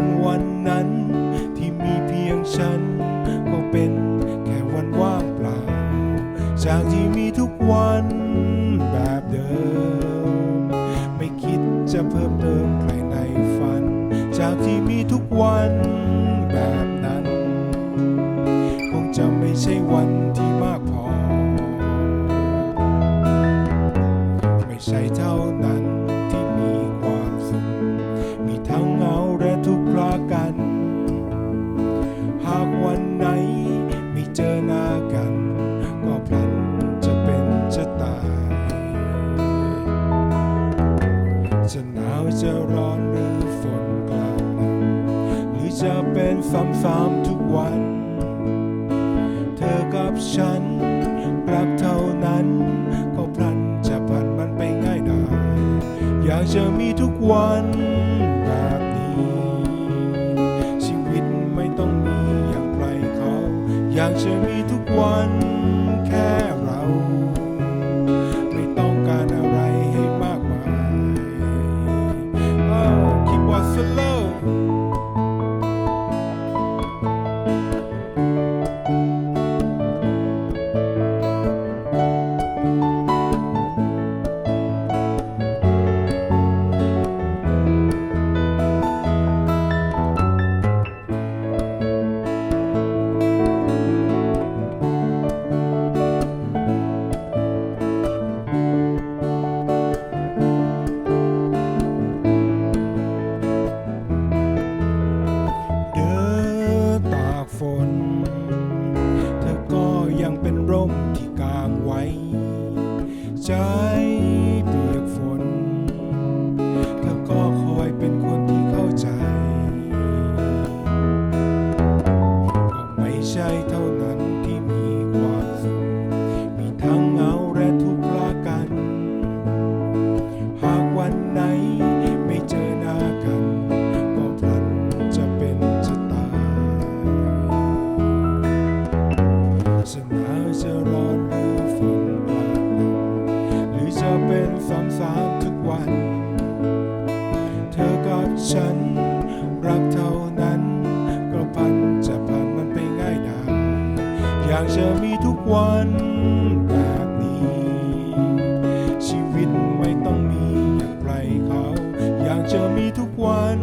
วันวันนั้น ที่มีเพียงฉัน ก็เป็นแค่วันว่างเปล่า จากที่มีทุกวันแบบเดิม ไม่คิดจะเพิ่มเติมใครในฝัน จากที่มีทุกวันแบบนั้น คงจะไม่ใช่วันที่มากพอ ไม่ใช่ จะหนาวจะร้อนหรือฝนกลางหนาวหรือจะเป็นซ้ำๆทุกวัน เธอกับฉันรักเท่านั้น ก็พลันจะผ่านมันไปง่ายดายอยากจะมีทุกวันแบบนี้ ชีวิตไม่ต้องมีอย่างใครเขา อยากจะมีทุกวันแค่เรา ใฉัน รักเท่านั้นก็พันจะผ่านมันไปง่ายดายอยากจะมีทุกวันแบบนี้ ชีวิตไม่ต้องมีอย่างไรเขา อยากจะมีทุกวัน